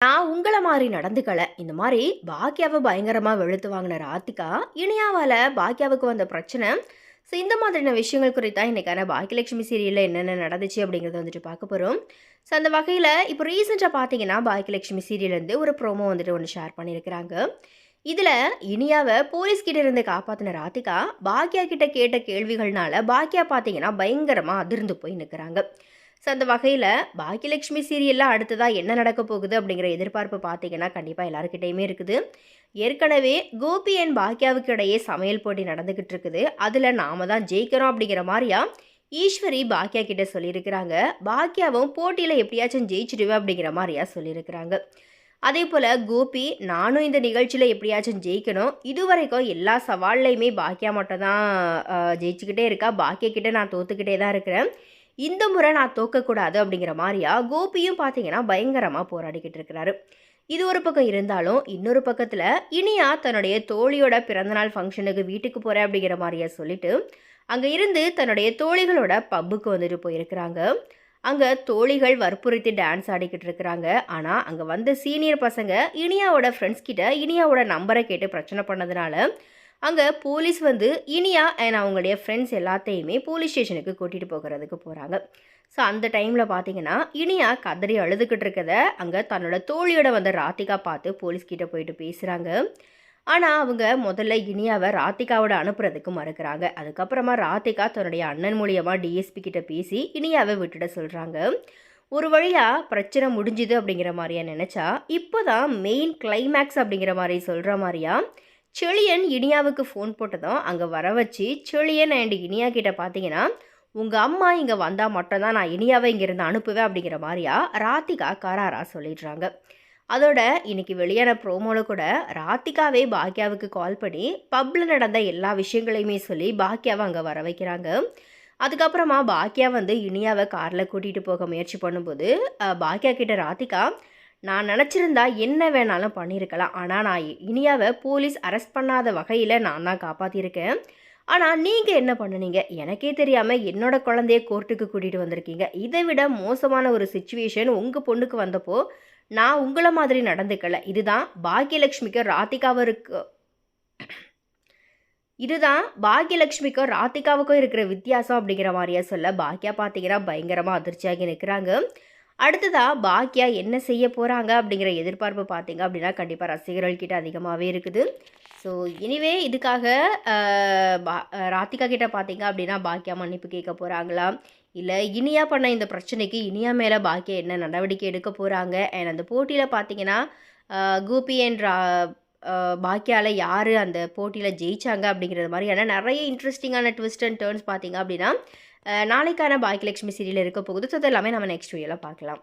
நான் உங்களை மாதிரி நடந்துக்கல. இந்த மாதிரி பாக்கியாவை பயங்கரமாக வெளுத்து வாங்கின ராத்திகா இனியாவால் பாக்கியாவுக்கு வந்த பிரச்சனை. ஸோ இந்த மாதிரியான விஷயங்கள் குறித்தா இன்றைக்கான பாக்கியலட்சுமி சீரியலில் என்னென்ன நடந்துச்சு அப்படிங்கிறத வந்துட்டு பார்க்க போகிறோம் ஸோ அந்த வகையில் இப்போ ரீசெண்டாக பார்த்தீங்கன்னா பாக்கியலட்சுமி சீரியல்லேருந்து ஒரு ப்ரோமோ வந்துட்டு ஒன்று ஷேர் பண்ணியிருக்கிறாங்க. இதில் இனியாவை போலீஸ் கிட்ட இருந்து காப்பாற்றின ராதிகா பாக்கியா கிட்ட கேட்ட கேள்விகள்னால பாக்கியா பார்த்தீங்கன்னா பயங்கரமாக அதிர்ந்து போய் நிற்கிறாங்க ஸோ அந்த வகையில் பாக்கியலட்சுமி சீரியலில் அடுத்ததாக என்ன நடக்க போகுது அப்படிங்கிற எதிர்பார்ப்பு பார்த்தீங்கன்னா கண்டிப்பாக எல்லாருக்கிட்டேயுமே இருக்குது. ஏற்கனவே கோபி அண்ட் பாக்கியாவுக்கு இடையே சமையல் போட்டி நடந்துக்கிட்டு இருக்குது. அதில் நாம தான் ஜெயிக்கிறோம் அப்படிங்கிற மாதிரியா ஈஸ்வரி பாக்கியா கிட்ட சொல்லியிருக்கிறாங்க. பாக்கியாவும் போட்டியில் எப்படியாச்சும் ஜெயிச்சிடுவேன் அப்படிங்கிற மாதிரியா சொல்லியிருக்கிறாங்க. அதே போல் கோபி நானும் இந்த நிகழ்ச்சியில் எப்படியாச்சும் ஜெயிக்கணும். இதுவரைக்கும் எல்லா சவால்லையுமே பாக்கியா மட்டும் தான் ஜெயிச்சுக்கிட்டே இருக்கா. பாக்கியா கிட்டே நான் தோத்துக்கிட்டே தான் இருக்கிறேன். இந்த முறை நான் தோக்கக்கூடாது அப்படிங்கிற மாதிரியா? கோபியும் பார்த்தீங்கன்னா பயங்கரமாக போராடிக்கிட்டு இருக்கிறாரு. இது ஒரு பக்கம் இருந்தாலும் இன்னொரு பக்கத்தில் இனியா தன்னுடைய தோழியோட பிறந்தநாள் ஃபங்க்ஷனுக்கு வீட்டுக்கு போகிறேன் அப்படிங்கிற மாதிரியா சொல்லிட்டு அங்கே இருந்து தன்னுடைய தோழிகளோட பப்புக்கு வந்துட்டு போயிருக்கிறாங்க. அங்கே தோழிகள் வற்புறுத்தி டான்ஸ் ஆடிக்கிட்டு இருக்கிறாங்க. ஆனால் அங்கே வந்த சீனியர் பசங்க இனியாவோட ஃப்ரெண்ட்ஸ் கிட்ட இனியாவோட நம்பரை கேட்டு பிரச்சனை பண்ணதுனால அங்கே போலீஸ் வந்து இனியா அண்ட் அவங்களுடைய ஃப்ரெண்ட்ஸ் எல்லாத்தையுமே போலீஸ் ஸ்டேஷனுக்கு கூட்டிகிட்டு போகிறதுக்கு போகிறாங்க ஸோ அந்த டைமில் பார்த்தீங்கன்னா இனியா கதறி அழுதுகிட்டு இருக்கத அங்கே தன்னோட தோழியோட வந்த ராத்திகா பார்த்து போலீஸ்கிட்ட போயிட்டு பேசுகிறாங்க ஆனால் அவங்க முதல்ல இனியாவை ராத்திகாவோட அனுப்புறதுக்கு மறுக்கிறாங்க. அதுக்கப்புறமா ராத்திகா தன்னுடைய அண்ணன் மூலியமாக டிஎஸ்பி கிட்ட பேசி இனியாவை விட்டுட சொல்கிறாங்க ஒரு வழியாக பிரச்சனை முடிஞ்சுது அப்படிங்கிற மாதிரியா நினச்சா இப்போ தான் மெயின் கிளைமேக்ஸ் அப்படிங்கிற மாதிரி சொல்கிற மாதிரியா செழியன் இனியாவுக்கு ஃபோன் போட்டதும் அங்கே வர வச்சு செழியன் அண்ட் இனியா கிட்ட பார்த்தீங்கன்னா உங்கள் அம்மா இங்கே வந்தால் மட்டும்தான் நான் இனியாவை இங்கேருந்து அனுப்புவேன் அப்படிங்கிற மாதிரியா ராத்திகா கராரா சொல்லிடுறாங்க. அதோட இன்னைக்கு வெளியான ப்ரோமோவில் கூட ராத்திகாவே பாக்கியாவுக்கு கால் பண்ணி பப்பில் நடந்த எல்லா விஷயங்களையுமே சொல்லி பாக்கியாவை அங்கே வர வைக்கிறாங்க. அதுக்கப்புறமா பாக்கியா வந்து இனியாவை காரில் கூட்டிகிட்டு போக முயற்சி பண்ணும்போது பாக்கியா கிட்ட ராத்திகா நான் நினச்சிருந்தா என்ன வேணாலும் பண்ணியிருக்கலாம். ஆனால் நான் இனியாவை போலீஸ் அரெஸ்ட் பண்ணாத வகையில் நான் தான் காப்பாற்றியிருக்கேன் ஆனால் நீங்கள் என்ன பண்ணுனீங்க? எனக்கே தெரியாமல் என்னோட குழந்தைய கோர்ட்டுக்கு கூட்டிகிட்டு வந்திருக்கீங்க. இதை விட மோசமான ஒரு சுச்சுவேஷன் உங்கள் பொண்ணுக்கு வந்தப்போ நான் உங்களை மாதிரி நடந்துக்கல. இதுதான் பாக்யலட்சுமிக்கும் ராதிகாவிற்கு இதுதான் பாக்யலக்ஷ்மிக்கும் ராதிகாவுக்கும் இருக்கிற வித்தியாசம் அப்படிங்கிற மாதிரியா சொல்ல பாக்யா பார்த்தீங்கன்னா பயங்கரமாக அதிர்ச்சியாகி நிற்கிறாங்க அடுத்ததாக பாக்கியா என்ன செய்ய போகிறாங்க அப்படிங்கிற எதிர்பார்ப்பு பார்த்தீங்க அப்படின்னா கண்டிப்பாக ரசிகர்கள் கிட்ட அதிகமாகவே இருக்குது. ஸோ இனிவே இதுக்காக பா ராதிகா கிட்ட பார்த்தீங்க அப்படின்னா பாக்கியா மன்னிப்பு கேட்க போகிறாங்களா இல்லை இனியா பண்ண இந்த பிரச்சனைக்கு இனியா மேலே பாக்கியா என்ன நடவடிக்கை எடுக்க போகிறாங்க அண்ட் அந்த போட்டியில் பார்த்தீங்கன்னா கூபி ரா பாக்கியால் யார் அந்த போட்டியில் ஜெயிச்சாங்க அப்படிங்கிறது மாதிரியான நிறைய இன்ட்ரெஸ்டிங்கான ட்விஸ்ட் அண்ட் டேர்ன்ஸ் பார்த்தீங்க அப்படின்னா நாளைக்கான பாக்கியலட்சுமி சீரியல் இருக்க போகுது. ஸோ எல்லாமே நம்ம நெக்ஸ்ட் வீடியோவில் பார்க்கலாம்.